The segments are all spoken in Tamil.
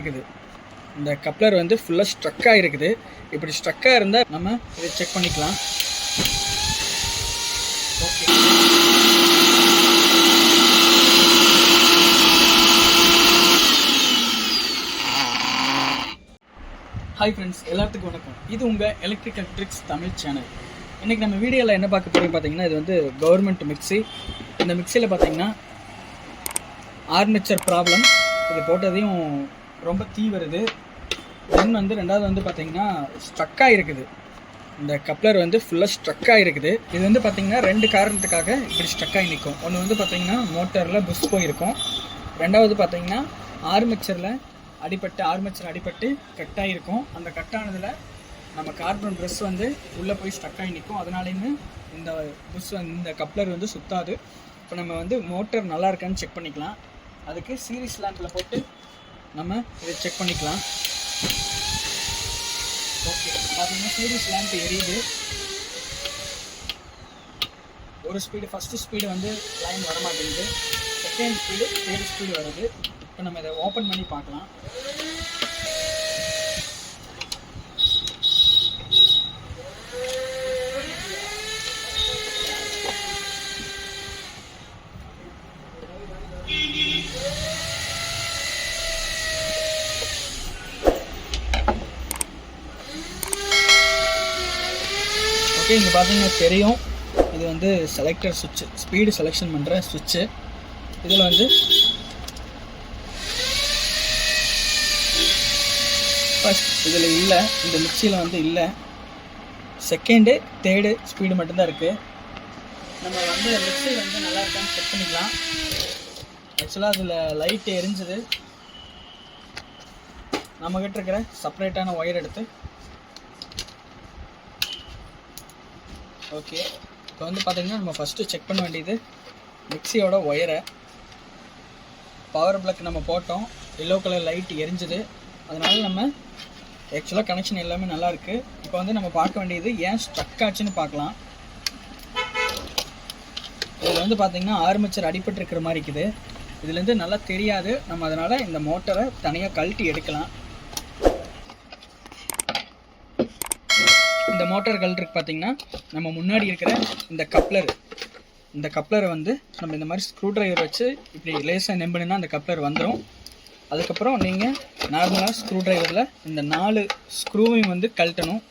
இருக்குது இந்த கப்ளர் வந்து ஃபுல்லாக ஸ்ட்ரக்காக இருக்குது இப்படி ஸ்ட்ரக்காக இருந்தால் நம்ம இதை செக் பண்ணிக்கலாம். ஓகே ஹாய் ஃப்ரெண்ட்ஸ் எல்லாத்துக்கும் வணக்கம். இது உங்கள் எலக்ட்ரிக்கல் ட்ரிக்ஸ் தமிழ் சேனல் இன்றைக்கி நம்ம வீடியோவில் என்ன பார்க்க போகிறோம் பார்த்தீங்கன்னா இது வந்து கவர்மெண்ட் மிக்ஸி இந்த மிக்சியில் பார்த்தீங்கன்னா ஆர்மேச்சர் ப்ராப்ளம் இது போட்டதையும் ரொம்ப தீ வருது. தென் வந்து ரெண்டாவது வந்து பார்த்தீங்கன்னா ஸ்ட்ரக் ஆகிருக்குது இந்த கப்ளர் வந்து ஃபுல்லாக ஸ்ட்ரக் ஆகிருக்குது இது வந்து பார்த்திங்கன்னா ரெண்டு காரணத்துக்காக இப்படி ஸ்ட்ரக் ஆகி நிற்கும் ஒன்று வந்து பார்த்திங்கன்னா மோட்டரில் புஷ் போயிருக்கும். ரெண்டாவது பார்த்திங்கன்னா ஆர்மிச்சரில் அடிபட்டு ஆர்மிச்சர் அடிபட்டு கட் ஆகிருக்கும் அந்த கட்டானதில் நம்ம கார்பன் ப்ரெஸ் வந்து உள்ளே போய் ஸ்ட்ரக் ஆகி நிற்கும் அதனாலேயுமே இந்த புஷ் இந்த கப்ளர் வந்து சுத்தாது. இப்போ நம்ம வந்து மோட்டர் நல்லா இருக்கான்னு செக் பண்ணிக்கலாம். அதுக்கு சீரிஸ் லேம்பில் போட்டு நம்ம இதை செக் பண்ணிக்கலாம். ஓகே பார்த்தீங்கன்னா சீரிஸ் லேம்ப் எரியுது. ஒரு ஸ்பீடு ஃபஸ்ட்டு ஸ்பீடு வந்து லைன் வர மாட்டேங்குது செகண்ட் ஸ்பீடு தேர்ட் ஸ்பீடு வருது. இப்போ நம்ம இதை ஓப்பன் பண்ணி பார்க்கலாம். இருக்குது இங்கே பார்த்தீங்கன்னா தெரியும். இது வந்து செலக்டர் சுவிட்சு ஸ்பீடு செலெக்ஷன் பண்ணுற சுவிட்சு இதில் வந்து ஃபஸ்ட் இதில் இல்லை இந்த மிக்சியில் வந்து இல்லை. செகண்டு தேர்டு ஸ்பீடு மட்டும்தான் இருக்குது நம்ம வந்து மிக்சி வந்து நல்லா இருக்கான்னு செக் பண்ணிக்கலாம். ஆக்சுவலாக அதில் லைட் எரிஞ்சுது. நம்மக்கிட்ட இருக்கிற செப்பரேட்டான ஒயர் எடுத்து ஓகே இப்போ வந்து பார்த்திங்கன்னா நம்ம ஃபஸ்ட்டு செக் பண்ண வேண்டியது மிக்சியோட ஒயரை. பவர் பிளக் நம்ம போட்டோம். எல்லோ கலர் லைட் எரிஞ்சுது. அதனால நம்ம ஆக்சுவலாக கனெக்ஷன் எல்லாமே நல்லாயிருக்கு இப்போ வந்து நம்ம பார்க்க வேண்டியது ஏன் ஸ்ட்ரக் ஆச்சுன்னு பார்க்கலாம். இதில் வந்து பார்த்திங்கன்னா ஆர்மிச்சர் அடிபட்டு இருக்கிற மாதிரி இருக்குது. இதுலேருந்து நல்லா தெரியாது. நம்ம அதனால் இந்த மோட்டரை தனியாக கழட்டி எடுக்கலாம். இந்த மோட்டார் கழட்டுக்கு பார்த்தீங்கன்னா நம்ம முன்னாடி இருக்கிற இந்த கப்ளர். இந்த கப்ளரை வந்து நம்ம இந்த மாதிரி ஸ்க்ரூ ட்ரைவர் வச்சு இப்படி லேசாக நெம்புனா அந்த கப்ளர் வந்துடும் அதுக்கப்புறம் நீங்கள் நார்மலாக ஸ்க்ரூ ட்ரைவரில் இந்த நாலு ஸ்க்ரூவையும் வந்து கழட்டணும்.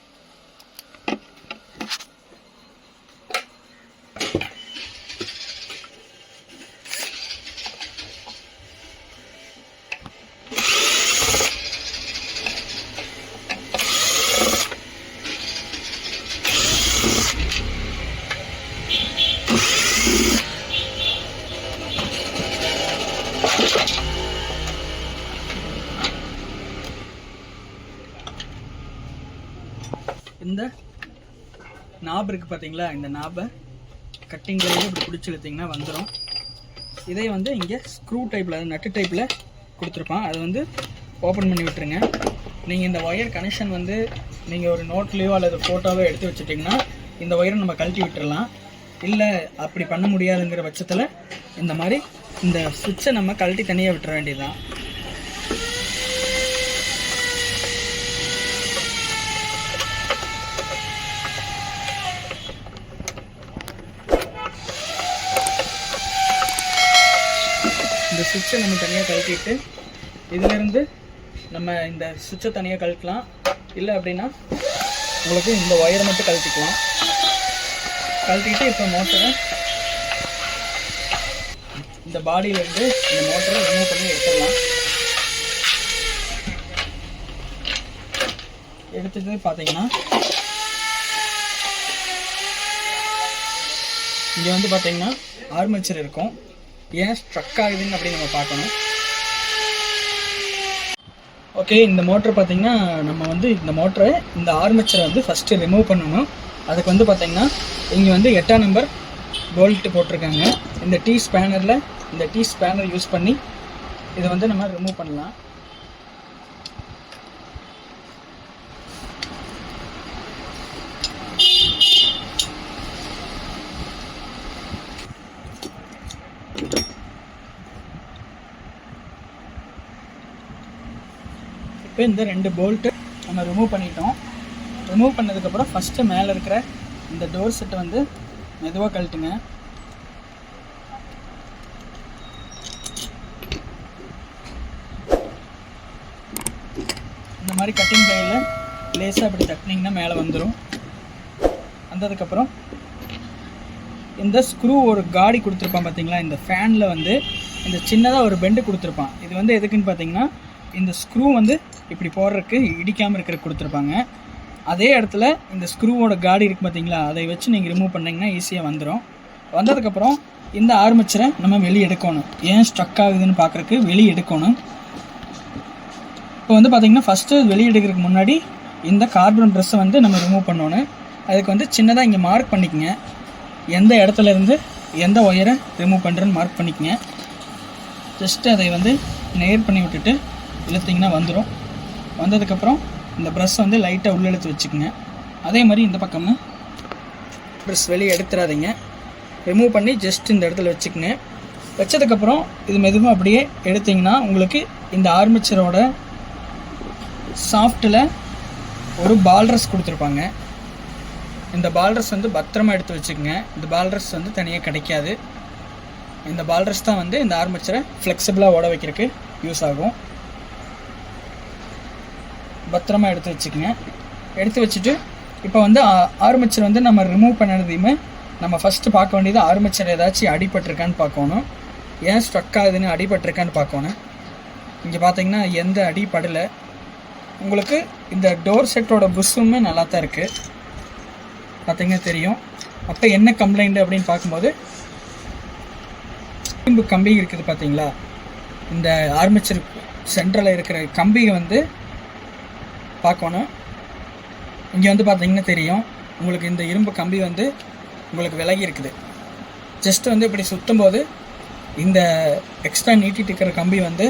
நாப் இருக்குது பார்த்தீங்களா இந்த நாபை கட்டிங்கில் இப்படி பிடிச்சி இழுத்தீங்கன்னா வந்துடும் இதே வந்து இங்கே ஸ்க்ரூ டைப்பில் நட்டு டைப்பில் கொடுத்துருப்பான். அதை வந்து ஓப்பன் பண்ணி விட்டுருங்க. நீங்கள் இந்த ஒயர் கனெக்ஷன் வந்து நீங்கள் ஒரு நோட்லேயோ அல்லது ஃபோட்டோவோ எடுத்து வச்சுட்டிங்கன்னா இந்த ஒயரை நம்ம கழட்டி விட்டுறலாம். இல்லை அப்படி பண்ண முடியாதுங்கிற பட்சத்தில் இந்த மாதிரி இந்த சுவிட்சை நம்ம கழட்டி தனியாக விட்டுற வேண்டியதுதான் இந்த சுவிட்சை நம்ம தனியாக கழட்டிட்டு இதிலேருந்து நம்ம இந்த சுவிட்சை தனியாக கழட்டலாம். இல்லை அப்படின்னா உங்களுக்கு இந்த ஒயரை மட்டும் கழட்டிக்கலாம். கழட்டிட்டு இப்போ மோட்டரை இந்த பாடியிலேருந்து இந்த மோட்டரை ரிமூவ் பண்ணி எடுத்துடலாம். எடுத்துட்டு பார்த்தீங்கன்னா இங்கே வந்து பார்த்தீங்கன்னா ஆர்மேச்சர் இருக்கும். ஏன் ஸ்ட்ரக் ஆகுதுன்னு அப்படி நம்ம பார்க்கணும். ஓகே இந்த மோட்டர் பார்த்தீங்கன்னா நம்ம வந்து இந்த மோட்டரை இந்த ஆர்மிச்சரை வந்து ஃபஸ்ட்டு ரிமூவ் பண்ணணும். அதுக்கு வந்து பார்த்தீங்கன்னா இங்கே வந்து எட்டாம் நம்பர் போல்ட்டு போட்டிருக்காங்க. இந்த டீ ஸ்பேனரில் இந்த டீ ஸ்பேனர் யூஸ் பண்ணி இதை வந்து நம்ம ரிமூவ் பண்ணலாம். இப்போ இந்த ரெண்டு போல்ட்டு நம்ம ரிமூவ் பண்ணிட்டோம். ரிமூவ் பண்ணதுக்கப்புறம் ஃபஸ்ட்டு மேலே இருக்கிற இந்த டோர் செட்டை வந்து மெதுவாக கழட்டுங்க. இந்த மாதிரி கட்டிங் கையில் லேசாக அப்படி தட்டினீங்கன்னா மேலே வந்துடும் வந்ததுக்கப்புறம் இந்த ஸ்க்ரூ ஒரு காடி கொடுத்துருப்பான் பார்த்தீங்களா இந்த ஃபேனில் வந்து இந்த சின்னதாக ஒரு பெண்டு கொடுத்துருப்பான். இது வந்து எதுக்குன்னு பார்த்தீங்கன்னா இந்த ஸ்க்ரூ வந்து இப்படி போடுறதுக்கு இடிக்காமல் இருக்கிற கொடுத்துருப்பாங்க. அதே இடத்துல இந்த ஸ்க்ரூவோட காடி இருக்குது பார்த்தீங்களா? அதை வச்சு நீங்கள் ரிமூவ் பண்ணிங்கன்னா ஈஸியாக வந்துடும் வந்ததுக்கப்புறம் இந்த ஆர்மிச்சரை நம்ம வெளியே எடுக்கணும். ஏன் ஸ்ட்ரக் ஆகுதுன்னு பார்க்குறக்கு வெளியே எடுக்கணும். இப்போ வந்து பார்த்தீங்கன்னா ஃபஸ்ட்டு வெளியே எடுக்கிறதுக்கு முன்னாடி இந்த கார்பன் ப்ரெஸ்ஸை வந்து நம்ம ரிமூவ் பண்ணணும். அதுக்கு வந்து சின்னதாக இங்கே மார்க் பண்ணிக்கங்க. எந்த இடத்துல இருந்து எந்த ஒயரை ரிமூவ் பண்ணுறேன்னு மார்க் பண்ணிக்கங்க. ஜஸ்ட்டு அதை வந்து நேர் பண்ணி விட்டுட்டு இழுத்திங்கன்னா வந்துடும் வந்ததுக்கப்புறம் இந்த ப்ரெஷ் வந்து லைட்டாக உள்ள இழுத்து வச்சுக்கோங்க. அதே மாதிரி இந்த பக்கமும் ப்ரெஷ் வெளியே எடுத்துடாதீங்க ரிமூவ் பண்ணி ஜஸ்ட் இந்த இடத்துல வச்சுக்கோங்க. வச்சதுக்கப்புறம் இது மெதுவாக அப்படியே எடுத்தீங்கன்னா உங்களுக்கு இந்த ஆர்மிச்சரோட சாஃப்ட்டில் ஒரு பால்ரஸ் கொடுத்துருப்பாங்க. இந்த பால்ரஸ் வந்து பத்திரமா எடுத்து வச்சுக்கோங்க. இந்த பால்ரஸ் வந்து தனியாக கிடைக்காது. இந்த பால்ரஸ் தான் வந்து இந்த ஆர்மிச்சரை ஃப்ளெக்சிபிளாக ஓட வைக்கிறதுக்கு யூஸ் ஆகும். பத்திரமா எடுத்து வச்சுக்கோங்க. எடுத்து வச்சுட்டு இப்போ வந்து ஆர்மிச்சர் வந்து நம்ம ரிமூவ் பண்ணதையுமே நம்ம ஃபஸ்ட்டு பார்க்க வேண்டியது ஆர்மிச்சர் ஏதாச்சும் அடிபட்டிருக்கான்னு பார்க்கணும். ஏன் ஸ்ட்ரக் ஆகுதுன்னு அடிபட்டிருக்கான்னு பார்க்கணும். இங்கே பார்த்தீங்கன்னா எந்த அடி படலை. உங்களுக்கு இந்த டோர் செட்டோட புஷ்ஷுமே நல்லா தான் இருக்குது பார்த்தீங்கன்னா தெரியும். அப்போ என்ன கம்ப்ளைண்ட் அப்படின்னு பார்க்கும்போது இரும்பு கம்பி இருக்குது பார்த்தீங்களா? இந்த ஆர்மிச்சர் சென்ட்ரலில் இருக்கிற கம்பியை வந்து பார்க்கணும். இங்கே வந்து பார்த்தீங்கன்னா தெரியும். உங்களுக்கு இந்த இரும்பு கம்பி வந்து உங்களுக்கு விலகி இருக்குது. ஜஸ்ட் வந்து இப்படி சுற்றும் போது இந்த எக்ஸ்ட்ரா நீட்டிட்டு இருக்கிற கம்பி வந்து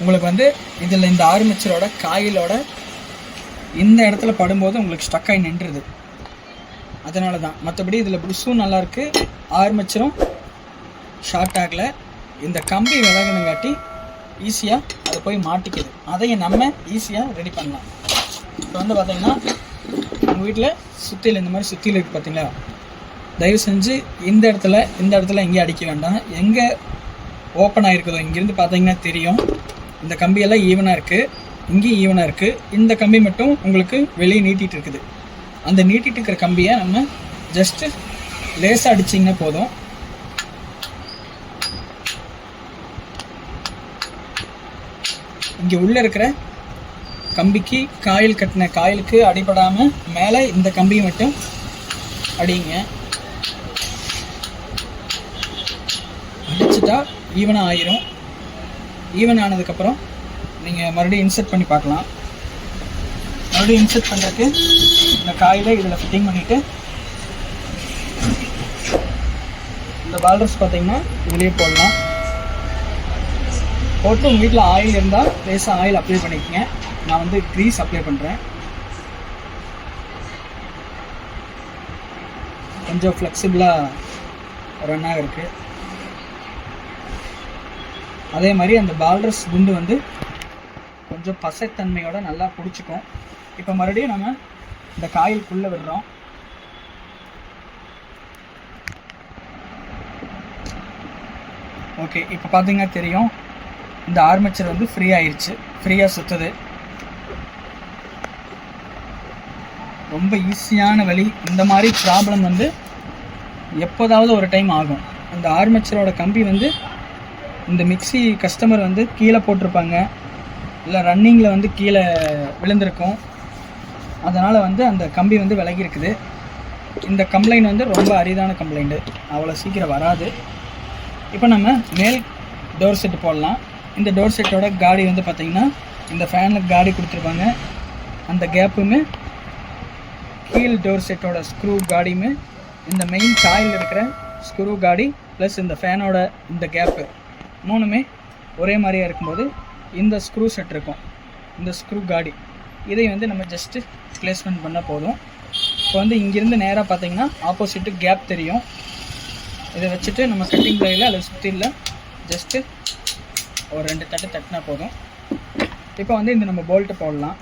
உங்களுக்கு வந்து இதில் இந்த ஆர்மிச்சரோட காயிலோட இந்த இடத்துல படும்போது உங்களுக்கு ஸ்டக் ஆகி நின்றுது. அதனால தான் மற்றபடி இதில் புதுசும் நல்லாயிருக்கு ஆர்மிச்சரும் ஷார்ட் ஆகலை. இந்த கம்பி விலகணுங்காட்டி ஈஸியாக அதை போய் மாட்டிக்கிது. அதையும் நம்ம ஈஸியாக ரெடி பண்ணலாம். இப்போ வந்து பார்த்தீங்கன்னா உங்கள் வீட்டில் சுற்றியில் இந்த மாதிரி சுற்றியில் இருக்குது பார்த்தீங்களா? தயவு செஞ்சு இந்த இடத்துல இந்த இடத்துல எங்கேயும் அடிக்க வேண்டாம். எங்கே ஓப்பன் ஆகிருக்குதோ இங்கேருந்து பார்த்தீங்கன்னா தெரியும். இந்த கம்பியெல்லாம் ஈவனாக இருக்குது இங்கேயும் ஈவனாக இருக்குது இந்த கம்பி மட்டும் உங்களுக்கு வெளியே நீட்டிகிட்டு இருக்குது. அந்த நீட்டிகிட்டு இருக்கிற கம்பியை நம்ம ஜஸ்ட்டு லேசாக அடிச்சிங்கன்னா போதும். இங்கே உள்ளே இருக்கிற கம்பிக்கு காயில் கட்டின காயிலுக்கு அடிபடாமல் மேலே இந்த கம்பியை மட்டும் அடிங்க. அடிச்சிட்டா ஈவனாக ஆயிரும். ஈவன் ஆனதுக்கப்புறம் நீங்கள் மறுபடியும் இன்செர்ட் பண்ணி பார்க்கலாம். மறுபடியும் இன்செர்ட் பண்ணுறதுக்கு இந்த காயில இதில் ஃபிட்டிங் பண்ணிவிட்டு இந்த பால்ரஸ் பார்த்தீங்கன்னா வெளியே போடலாம். போட்டு உங்கள் வீட்டில் ஆயில் இருந்தால் லேசாக ஆயில் அப்ளை பண்ணிக்கங்க. நான் வந்து க்ரீஸ் அப்ளை பண்ணுறேன் கொஞ்சம் ஃப்ளெக்சிபிளாக ரன்னாக இருக்குது அதே மாதிரி அந்த பால்ரஸ் குண்டு வந்து கொஞ்சம் பசைத்தன்மையோட நல்லா பிடிச்சிக்கும். இப்போ மறுபடியும் நம்ம இந்த காயிலுக்குள்ளே விடுறோம். ஓகே இப்போ பார்த்தீங்கன்னா தெரியும். இந்த ஆர்மேச்சர் வந்து ஃப்ரீ ஆயிடுச்சு ஃப்ரீயாக சுற்றுது ரொம்ப ஈஸியான வழி. இந்த மாதிரி ப்ராப்ளம் வந்து எப்போதாவது ஒரு டைம் ஆகும். அந்த ஆர்மச்சரோட கம்பி வந்து இந்த மிக்ஸி கஸ்டமர் வந்து கீழே போட்டிருப்பாங்க. இல்லை ரன்னிங்கில் வந்து கீழே விழுந்திருக்கும். அதனால் வந்து அந்த கம்பி வந்து விலகி இருக்குது. இந்த கம்ப்ளைண்ட் வந்து ரொம்ப அரிதான கம்ப்ளைண்ட்டு அவ்வளோ சீக்கிரம் வராது. இப்போ நம்ம மேல் டோர் செட்டு போடலாம். இந்த டோர் செட்டோட காடி வந்து பார்த்திங்கன்னா இந்த ஃபேனில் காடி கொடுத்துருப்பாங்க. அந்த கேப்புமே கீழ் டோர் செட்டோட ஸ்க்ரூ காடியுமே இந்த மெயின் காயில் இருக்கிற ஸ்க்ரூ காடி ப்ளஸ் இந்த ஃபேனோட இந்த கேப்பு மூணுமே ஒரே மாதிரியாக இருக்கும்போது இந்த ஸ்க்ரூ செட் இருக்கும். இந்த ஸ்க்ரூ காடி இதை வந்து நம்ம ஜஸ்ட்டு ப்ளேஸ்மெண்ட் பண்ணால் போதும். இப்போ வந்து இங்கேருந்து நேராக பார்த்தீங்கன்னா ஆப்போசிட்டு கேப் தெரியும். இதை வச்சுட்டு நம்ம கட்டிங் பிளேயில் அல்லது சுற்றியில் ஜஸ்ட்டு ஒரு ரெண்டு தட்டு தட்டினா போதும். இப்போ வந்து இந்த நம்ம போல்ட்டை போடலாம்.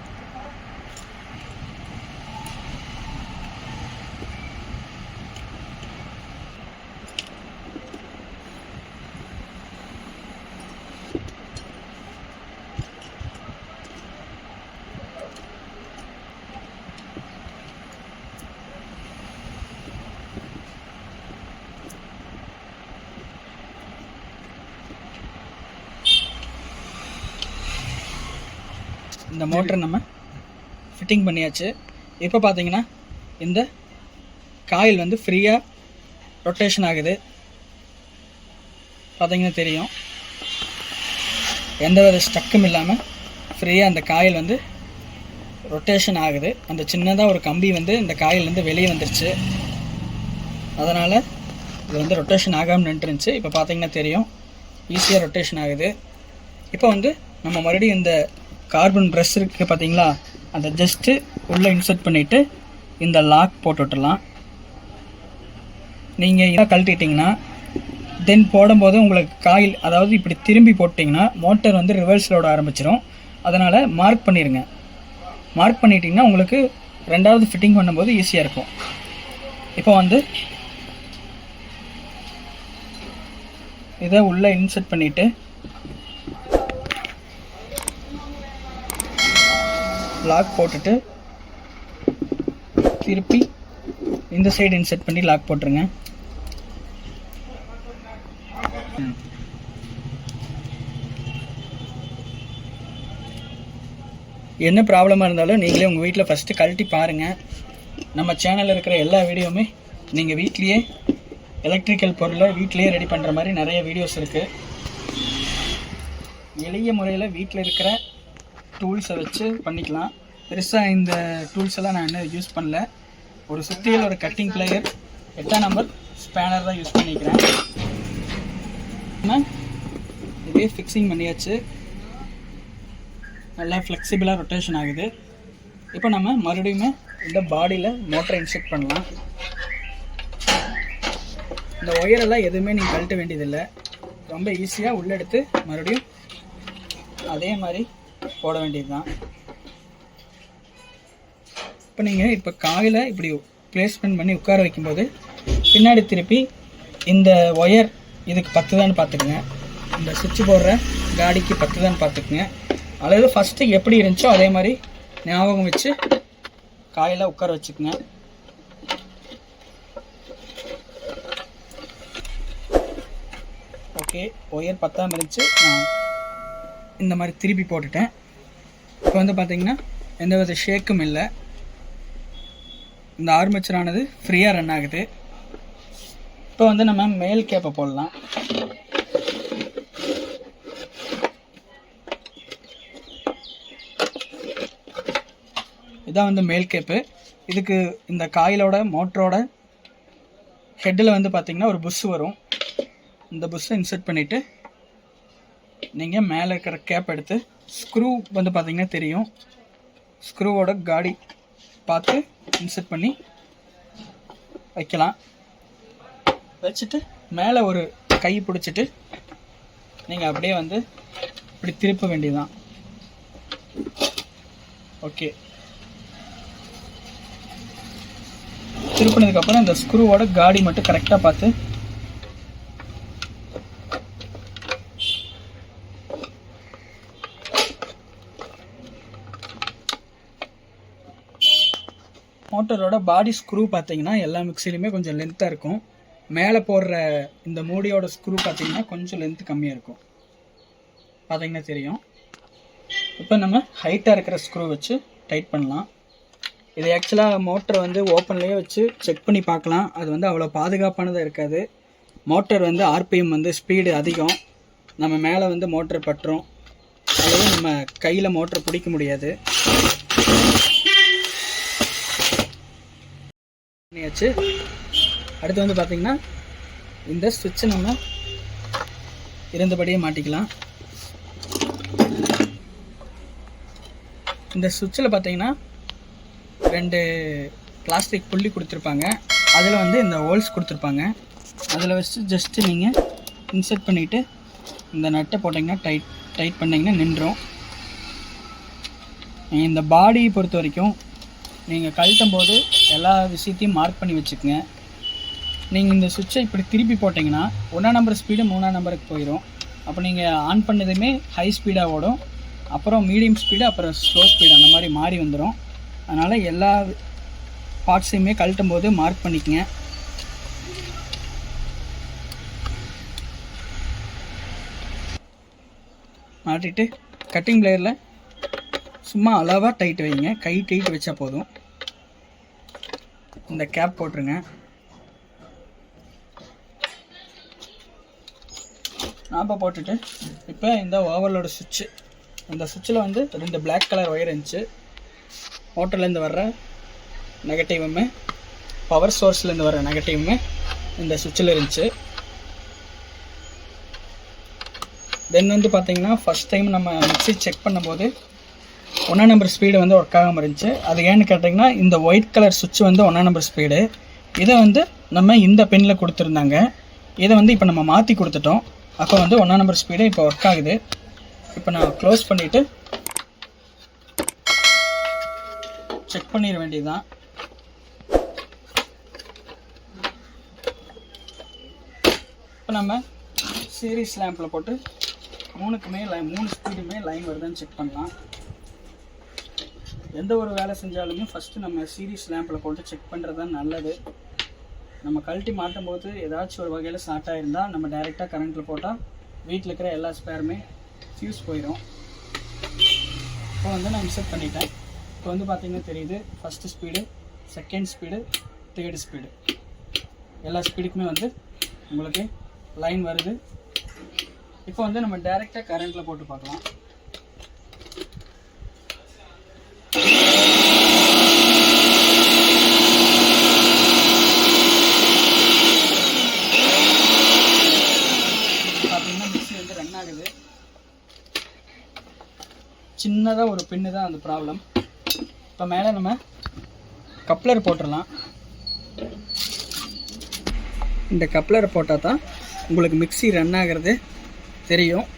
இந்த மோட்டரை நம்ம ஃபிட்டிங் பண்ணியாச்சு. இப்போ பார்த்தீங்கன்னா இந்த காயில் வந்து ஃப்ரீயாக ரொட்டேஷன் ஆகுது. பார்த்தீங்கன்னா தெரியும். எந்த வித ஸ்டக்கும் இல்லாமல் ஃப்ரீயாக அந்த காயில் வந்து ரொட்டேஷன் ஆகுது. அந்த சின்னதாக ஒரு கம்பி வந்து இந்த காயிலேருந்து வெளியே வந்துருச்சு. அதனால் இது வந்து ரொட்டேஷன் ஆகாமல் நின்றுருந்துச்சு. இப்போ பார்த்தீங்கன்னா தெரியும். ஈஸியாக ரொட்டேஷன் ஆகுது. இப்போ வந்து நம்ம மறுபடியும் இந்த கார்பன் ப்ரெஷ் இருக்குது பார்த்தீங்களா அதை ஜஸ்ட்டு உள்ளே இன்சர்ட் பண்ணிவிட்டு இந்த லாக் போட்டு விட்டுடலாம். நீங்கள் இதாக கழட்டிட்டிங்கன்னா தென் போடும்போது உங்களுக்கு காயில் அதாவது இப்படி திரும்பி போட்டிங்கன்னா மோட்டர் வந்து ரிவர்ஸில் லோட ஆரம்பிச்சிடும் அதனால் மார்க் பண்ணிடுங்க மார்க் பண்ணிட்டிங்கன்னா உங்களுக்கு ரெண்டாவது ஃபிட்டிங் பண்ணும்போது ஈஸியாக இருக்கும். இப்போ வந்து இதை உள்ளே இன்சர்ட் பண்ணிவிட்டு லாக் போட்டுட்டு திருப்பி இந்த சைடு இன்செர்ட் பண்ணி லாக் போட்டுருங்க. என்ன ப்ராப்ளமாக இருந்தாலும் நீங்களே உங்கள் வீட்டில் ஃபஸ்ட்டு கழட்டி பாருங்கள் நம்ம சேனலில் இருக்கிற எல்லா வீடியோவுமே நீங்கள் வீட்லேயே எலக்ட்ரிக்கல் பொருளை வீட்லேயே ரெடி பண்ணுற மாதிரி நிறைய வீடியோஸ் இருக்குது எளிய முறையில் வீட்டில் இருக்கிற டூல்ஸை வச்சு பண்ணிக்கலாம். பெருசாக இந்த டூல்ஸ் எல்லாம் நான் இன்னும் யூஸ் பண்ணல. ஒரு சுத்தியில் ஒரு கட்டிங் பிளேயர் எட்டாம் நம்பர் ஸ்பேனர் தான் யூஸ் பண்ணிக்கிறேன். இதே ஃபிக்ஸிங் பண்ணியாச்சு. நல்லா ஃப்ளெக்சிபிளாக ரொட்டேஷன் ஆகுது. இப்போ நம்ம மறுபடியும் இந்த பாடியில் மோட்டரை இன்செக்ட் பண்ணலாம். இந்த ஒயரெல்லாம் எதுவுமே நீங்கள் கழட்ட வேண்டியதில்லை. ரொம்ப ஈஸியாக உள்ளெடுத்து மறுபடியும் அதே மாதிரி போட வேண்டியது தான் இப்போ நீங்கள் இப்போ காயில் இப்படி பிளேஸ்மெண்ட் பண்ணி உட்கார வைக்கும்போது பின்னாடி திருப்பி இந்த ஒயர் இதுக்கு பத்துதான்னு பார்த்துக்குங்க. இந்த சுவிட்ச் போடுற காடிக்கு பத்துதான்னு பார்த்துக்குங்க. அதாவது ஃபஸ்ட்டு எப்படி இருந்துச்சோ அதே மாதிரி ஞாபகம் வச்சு காயில் உட்கார வச்சுக்குங்க. ஓகே ஒயர் பத்தாம் இருந்துச்சு. நான் இந்த மாதிரி திருப்பி போட்டுட்டேன். இப்போ வந்து பார்த்தீங்கன்னா எந்த வித ஷேக்கும் இல்லை. இந்த ஆர்மேச்சரானது ஃப்ரீயாக ரன் ஆகுது. இப்போ வந்து நம்ம மேல் கேப்பை போடலாம். இதான் வந்து மேல் கேப்பு இதுக்கு இந்த காயிலோட மோட்டரோட ஹெட்டில் வந்து பார்த்திங்கன்னா ஒரு புஷ் வரும். இந்த புஷ்ஷை இன்சர்ட் பண்ணிவிட்டு நீங்கள் மேலே இருக்கிற கேப் எடுத்து ஸ்க்ரூ வந்து பார்த்தீங்கன்னா தெரியும். ஸ்க்ரூவோட காடி பார்த்து இன்சர்ட் பண்ணி வைக்கலாம். வச்சுட்டு மேலே ஒரு கை பிடிச்சிட்டு நீங்கள் அப்படியே வந்து இப்படி திருப்ப வேண்டியதுதான். ஓகே திருப்பினதுக்கப்புறம் இந்த ஸ்க்ரூவோட காடி மட்டும் கரெக்டாக பார்த்து மோட்டரோட பாடி ஸ்க்ரூ பார்த்தீங்கன்னா எல்லா மிக்சிலையுமே கொஞ்சம் லென்த்தாக இருக்கும். மேலே போடுற இந்த மூடியோட ஸ்க்ரூ பார்த்தீங்கன்னா கொஞ்சம் லென்த் கம்மியாக இருக்கும். பார்த்தீங்கன்னா தெரியும். இப்போ நம்ம ஹைட்டாக இருக்கிற ஸ்க்ரூ வச்சு டைட் பண்ணலாம். இது ஆக்சுவலாக மோட்டர் வந்து ஓப்பன்லேயே வச்சு செக் பண்ணி பார்க்கலாம். அது வந்து அவ்வளோ பாதுகாப்பானதாக இருக்காது. மோட்டர் வந்து ஆர்பிஎம் வந்து ஸ்பீடு அதிகம். நம்ம மேலே வந்து மோட்டர் பட்டுரும். அதுவும் நம்ம கையில் மோட்டர் பிடிக்க முடியாது. பண்ணியாச்சு அடுத்து வந்து பார்த்திங்கன்னா இந்த சுவிட்சை நம்ம இருந்தபடியே மாட்டிக்கலாம். இந்த சுவிட்சில் பார்த்தீங்கன்னா ரெண்டு பிளாஸ்டிக் புள்ளி கொடுத்துருப்பாங்க. அதில் வந்து இந்த ஹோல்ஸ் கொடுத்துருப்பாங்க. அதில் வச்சு ஜஸ்ட்டு நீங்கள் இன்சர்ட் பண்ணிவிட்டு இந்த நட்டை போட்டிங்கன்னா டைட் டைட் பண்ணிங்கன்னா நின்றோம் இந்த பாடியை பொறுத்த வரைக்கும் நீங்கள் கழட்டும் போது எல்லா விஷயத்தையும் மார்க் பண்ணி வச்சுக்கோங்க. நீங்கள் இந்த சுவிட்சை இப்படி திருப்பி போட்டிங்கன்னா ஒன்றாம் நம்பர் ஸ்பீடு மூணாம் நம்பருக்கு போயிடும் அப்போ நீங்கள் ஆன் பண்ணதுமே ஹை ஸ்பீடாக ஓடும். அப்புறம் மீடியம் ஸ்பீடு அப்புறம் ஸ்லோ ஸ்பீடு அந்த மாதிரி மாறி வந்துடும் அதனால் எல்லா பார்ட்ஸையுமே கழட்டும் போது மார்க் பண்ணிக்கங்க. மாட்டிட்டு கட்டிங் பிளேயரில் சும்மா அளவாக டைட் வைங்க. கை டைட் வச்சா போதும். இந்த கேப் போட்டுருங்க. நாப்பை போட்டுட்டு இப்போ இந்த ஓவரோட சுவிட்சு இந்த சுவிட்சில் வந்து ரெண்டு பிளாக் கலர் ஒயர் இருந்துச்சு. மோட்டர்லேருந்து வர்ற நெகட்டிவுமே பவர் சோர்ஸ்லேருந்து வர நெகட்டிவுமே இந்த சுவிட்சில் இருந்துச்சு. தென் வந்து பார்த்தீங்கன்னா ஃபஸ்ட் டைம் நம்ம மிக்சி செக் பண்ணும்போது ஒன்றா நம்பர் ஸ்பீடு வந்து ஒர்க் ஆகாமல் இருந்துச்சு. அது ஏன்னு கேட்டிங்கன்னா இந்த ஒயிட் கலர் சுவிட்ச் வந்து ஒன்றா நம்பர் ஸ்பீடு இதை வந்து நம்ம இந்த பென்னில் கொடுத்துருந்தாங்க. இதை வந்து இப்போ நம்ம மாற்றி கொடுத்துட்டோம். அப்போ வந்து ஒன்றா நம்பர் ஸ்பீடு இப்போ ஒர்க் ஆகுது. இப்போ நான் க்ளோஸ் பண்ணிவிட்டு செக் பண்ணிட வேண்டியதுதான். இப்போ நம்ம சீரிஸ் லேம்பில் போட்டு மூணுக்குமே லைன் மூணு ஸ்பீடுமே லைன் வருதான்னு செக் பண்ணலாம். எந்த ஒரு வேலை செஞ்சாலுமே ஃபஸ்ட்டு நம்ம சீரிஸ் லேம்பில் போட்டு செக் பண்ணுறது தான் நல்லது. நம்ம கழட்டி மாட்டும் போது ஏதாச்சும் ஒரு வகையில் ஸ்டார்ட் ஆகிருந்தால் நம்ம டைரெக்டாக கரண்ட்டில் போட்டால் வீட்டில் இருக்கிற எல்லா ஸ்பேருமே ஃபியூஸ் போயிடும் இப்போ வந்து நான் செட் பண்ணிட்டேன். இப்போ வந்து பார்த்தீங்கன்னா தெரியுது first speed second speed third speed எல்லா ஸ்பீடுக்குமே வந்து உங்களுக்கு லைன் வருது. இப்போ வந்து நம்ம டைரெக்டாக கரண்ட்டில் போட்டு பார்க்கலாம் பார்த்தீங்கன்னா மிக்ஸி வந்து ரன் ஆகுது சின்னதாக ஒரு பின்னு தான் அந்த ப்ராப்ளம் இப்போ மேலே நம்ம கப்ளர் போட்டுடலாம் இந்த கப்ளர் போட்டால் தான் உங்களுக்கு மிக்ஸி ரன் ஆகிறது தெரியும்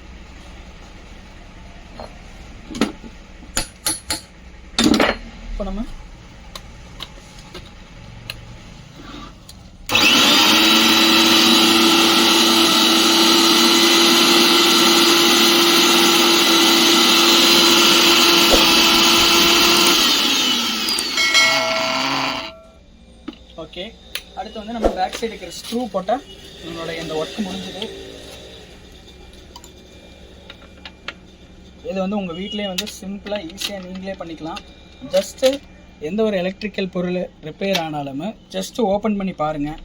இப்போ நம்ம ஓகே அடுத்து வந்து நம்ம பேக் சைடு இருக்கிற ஸ்க்ரூ போட்டால் நம்மளோட இந்த ஒர்க் முடிஞ்சுது. இது வந்து உங்கள் வீட்டிலே வந்து சிம்பிளாக ஈஸியாக நீங்களே பண்ணிக்கலாம். ஜஸ்ட்டு எந்த ஒரு எலக்ட்ரிக்கல் பொருள் ரிப்பேர் ஆனாலுமே ஜஸ்ட்டு ஓப்பன் பண்ணி பாருங்கள்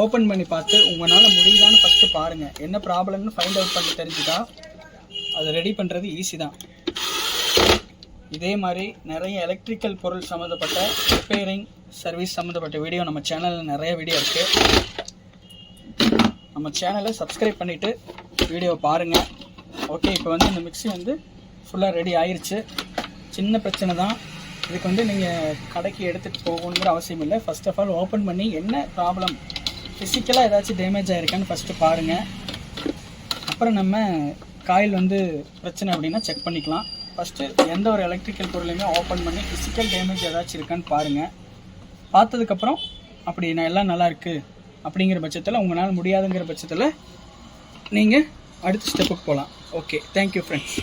ஓப்பன் பண்ணி பார்த்து உங்களால் முடியுதான்னு ஃபஸ்ட்டு பாருங்கள் என்ன ப்ராப்ளம்னு ஃபைண்ட் அவுட் பண்ணி தெரிஞ்சுட்டா அதை ரெடி பண்ணுறது ஈஸி தான். இதே மாதிரி நிறைய எலக்ட்ரிக்கல் பொருள் சம்மந்தப்பட்ட ரிப்பேரிங் சர்வீஸ் சம்மந்தப்பட்ட வீடியோ நம்ம சேனலில் நிறைய வீடியோ இருக்குது நம்ம சேனலை சப்ஸ்கிரைப் பண்ணிவிட்டு வீடியோ பாருங்கள் ஓகே இப்போ வந்து இந்த மிக்ஸி வந்து ஃபுல்லாக ரெடி ஆயிடுச்சு சின்ன பிரச்சனை தான். இதுக்கு வந்து நீங்கள் கடைக்கு எடுத்துகிட்டு போகணுங்கிற அவசியம் இல்லை. ஃபஸ்ட் ஆஃப் ஆல் ஓப்பன் பண்ணி என்ன ப்ராப்ளம் ஃபிசிக்கலாக ஏதாச்சும் டேமேஜ் ஆகிருக்கான்னு ஃபஸ்ட்டு பாருங்கள் அப்புறம் நம்ம காயில் வந்து பிரச்சனை அப்படின்னா செக் பண்ணிக்கலாம். ஃபஸ்ட்டு எந்த ஒரு எலக்ட்ரிக்கல் பொருளையுமே ஓப்பன் பண்ணி ஃபிசிக்கல் டேமேஜ் ஏதாச்சும் இருக்கான்னு பாருங்கள் பார்த்ததுக்கப்புறம் அப்படி நான் எல்லாம் நல்லா இருக்குது அப்படிங்கிற பட்சத்தில் உங்களால் முடியாதுங்கிற பட்சத்தில் நீங்கள் அடுத்த ஸ்டெப்புக்கு போகலாம் ஓகே தேங்க்யூ ஃப்ரெண்ட்ஸ்